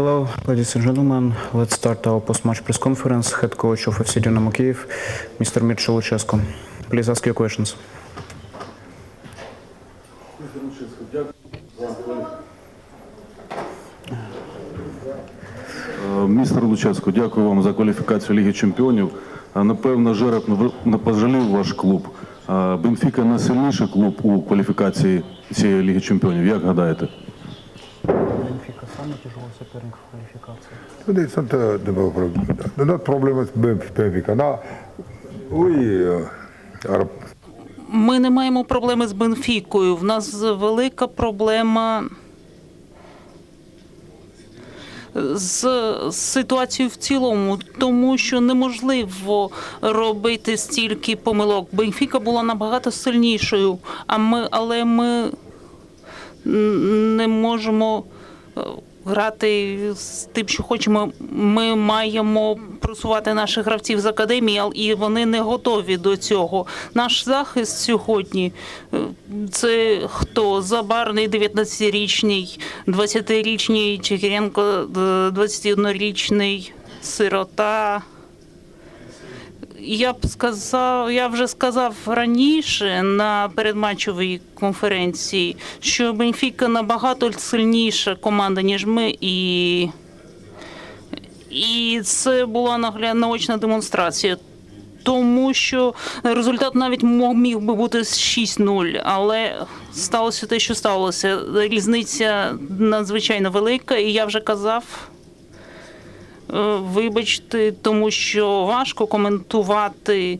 Hello, ladies and gentlemen. Let's start our post-match press conference. Head coach of FC Dynamo Kiev, Mr. Mircho Luchescu. Please ask your questions. Е, Містер Луческо, дякую вам за кваліфікацію Ліги Чемпіонів. Е, Напевно, жереб не пожалів ваш клуб. Е, Бенфіка найсильніший клуб у кваліфікації цієї Ліги Чемпіонів. Як гадаєте? Самый тяжелый соперник в квалификации. Today it's not uh, the problem. The not problem with Benf- Benfica. Now we uh, are Ми не маємо проблеми з Бенфікою. В нас велика проблема з ситуацією в цілому, тому що неможливо робити стільки помилок. Бенфіка була набагато сильнішою, а ми, але ми не можемо е, грати з тим, що хочемо. Ми маємо просувати наших гравців з академії, і вони не готові до цього. Наш захист сьогодні е, це хто? Забарний 19-річний, 20-річний Чекіренко, е, 21-річний сирота. Я б сказав, я вже сказав раніше на передматчовій конференції, що Бенфіка набагато сильніша команда, ніж ми, і, і це була нагля- наочна демонстрація. Тому що результат навіть мо- міг би бути 6-0, але сталося те, що сталося. Різниця надзвичайно велика, і я вже казав. Е, Вибачте, тому що важко коментувати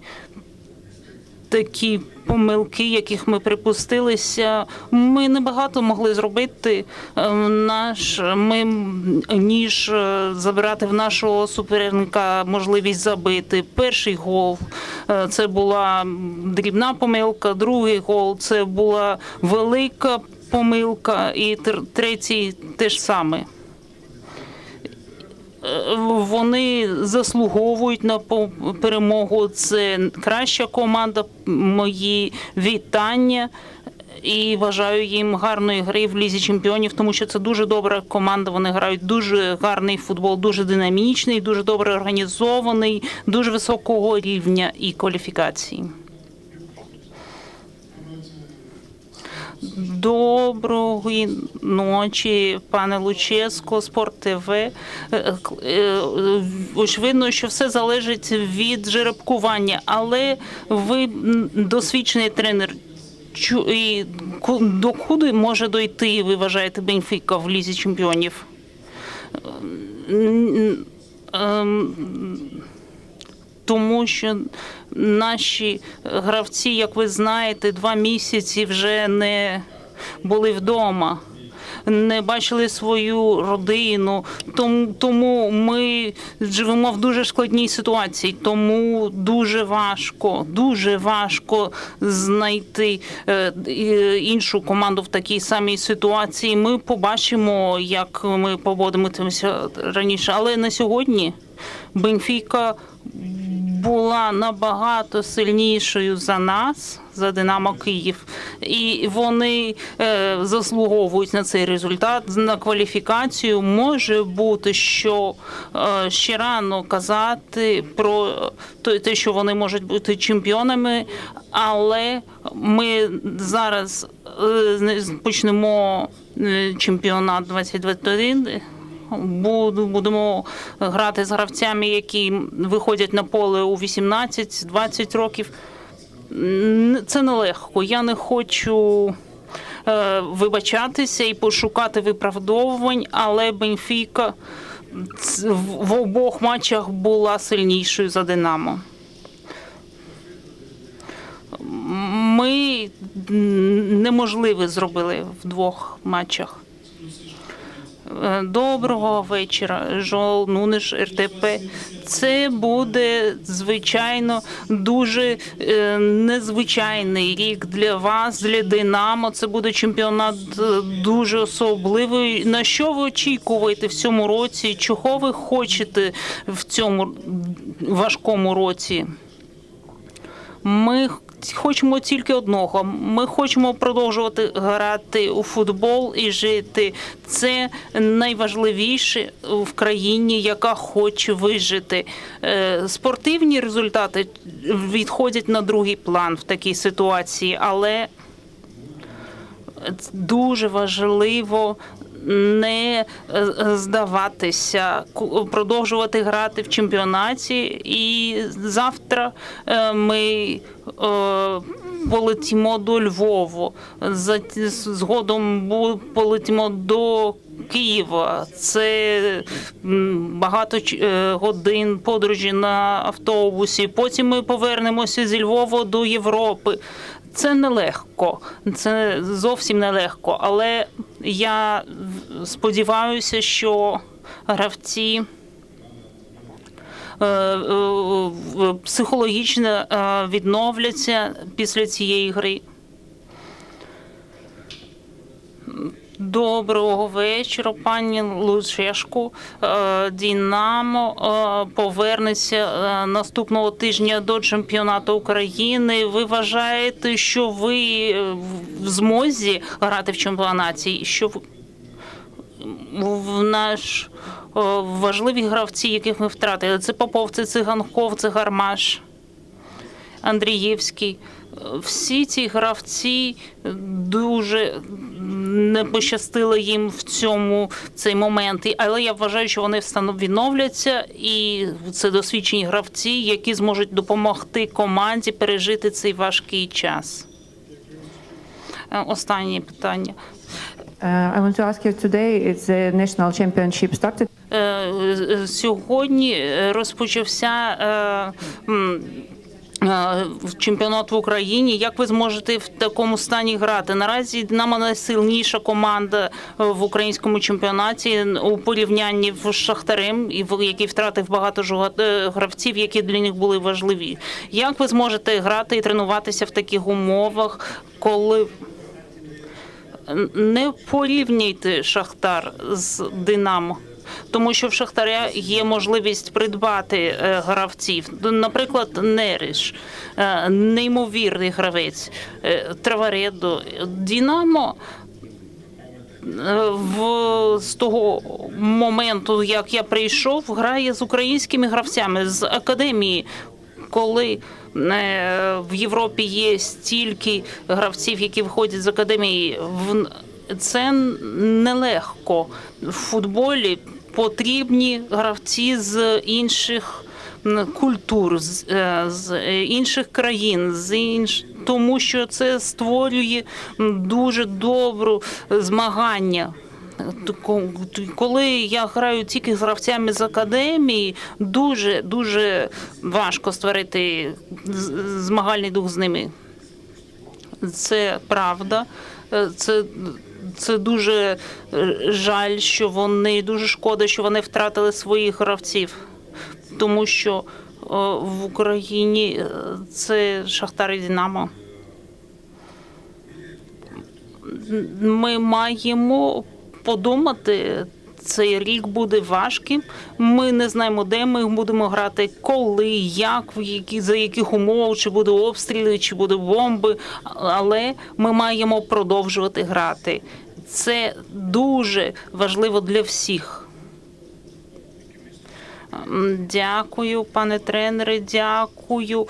такі помилки, яких ми припустилися. Ми небагато могли зробити е, наш ми ніж е, забирати в нашого суперника можливість забити. Перший гол це була дрібна помилка, другий гол це була велика помилка, і тр- третій теж саме вони заслуговують на перемогу. Це краща команда. Мої вітання. І бажаю їм гарної гри в лізі чемпіонів, тому що це дуже добра команда. Вони грають дуже гарний футбол, дуже динамічний, дуже добре організований, дуже високого рівня і кваліфікації. Доброї ночі, пане Луческо, Спорт ТВ. Е, е, е, Очевидно, що все залежить від жеребкування, але ви досвідчений тренер. І до куди може дойти, ви вважаєте, Бенфіка в лізі чемпіонів? Ем, тому що наші гравці, як ви знаєте, два місяці вже не були вдома. Не бачили свою родину, тому, ми живемо в дуже складній ситуації. Тому дуже важко, дуже важко знайти е, іншу команду в такій самій ситуації. Ми побачимо, як ми поводимося раніше. Але на сьогодні Бенфіка була набагато сильнішою за нас, за Динамо Київ, і вони е, заслуговують на цей результат, на кваліфікацію. Може бути, що е, ще рано казати про те- те, що вони можуть бути чемпіонами, але ми зараз е, не- почнемо е, чемпіонат 2021 Буду- Будемо грати з гравцями, які виходять на поле у 18-20 років. Це нелегко. Я не хочу е, вибачатися і пошукати виправдовувань, але Бенфіка в обох матчах була сильнішою за Динамо. Ми неможливе зробили в двох матчах. Е, Доброго вечора, Жол Нуниш РТП. Це буде звичайно дуже е, незвичайний рік для вас, для Динамо. Це буде чемпіонат е, дуже особливий. На що ви очікуєте в цьому році? Чого ви хочете в цьому важкому році? Ми хочемо тільки одного. Ми хочемо продовжувати грати у футбол і жити. Це найважливіше в країні, яка хоче вижити. Е, Спортивні результати відходять на другий план в такій ситуації, але дуже важливо не е, здаватися, продовжувати грати в чемпіонаті. І завтра е, ми е, полетімо до Львову. Згодом полетімо до Києва. Це багато годин подорожі на автобусі. Потім ми повернемося зі Львова до Європи. Це нелегко, це зовсім нелегко. Але я сподіваюся, що гравці е, е, психологічно е, відновляться після цієї гри. Доброго вечора, пані Лучешку. Дінамо повернеться наступного тижня до чемпіонату України. Ви вважаєте, що ви в змозі грати в чемпіонаті? Що ви- наш важливі гравці, яких ми втратили? Це Попов, це Циганков, це Гармаш. Андрієвський. Всі ці гравці дуже не пощастило їм в цьому цей момент. Але я вважаю, що вони відновляться, і це досвідчені гравці, які зможуть допомогти команді пережити цей важкий час. Е, Останнє питання. Uh, I want to ask you today, it's the national championship started. Е, е, Сьогодні е, розпочався е, е, чемпіонат в Україні. Як ви зможете в такому стані грати? Наразі Динамо найсильніша команда в українському чемпіонаті у порівнянні з Шахтарем, і в- який втратив багато е, гравців, які для них були важливі. Як ви зможете грати і тренуватися в таких умовах, коли не порівнюйте Шахтар з Динамо. Тому що в Шахтаря є можливість придбати е, гравців. Наприклад, Нериш, е, неймовірний гравець, е, Траваредо. Динамо е, в з того моменту, як я прийшов, грає з українськими гравцями з академії. Коли в Європі є стільки гравців, які виходять з академії, це нелегко. В футболі потрібні гравці з інших культур, з, е, з інших країн, з інш... тому що це створює дуже добру е, змагання. Коли я граю тільки з гравцями з академії, дуже дуже важко створити змагальний дух з ними. Це правда. Е, Це, це дуже е, жаль, що вони дуже шкода, що вони втратили своїх гравців, тому що е, в Україні це Шахтар і Динамо. Ми маємо подумати. Цей рік буде важким. Ми не знаємо, де ми будемо грати, коли, як, в які за яких умов, чи буде обстріли, чи буде бомби. Але ми маємо продовжувати грати. Це дуже важливо для всіх. Дякую, пане тренере. Дякую, е,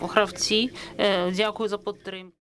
гравці. Е, Дякую за підтримку.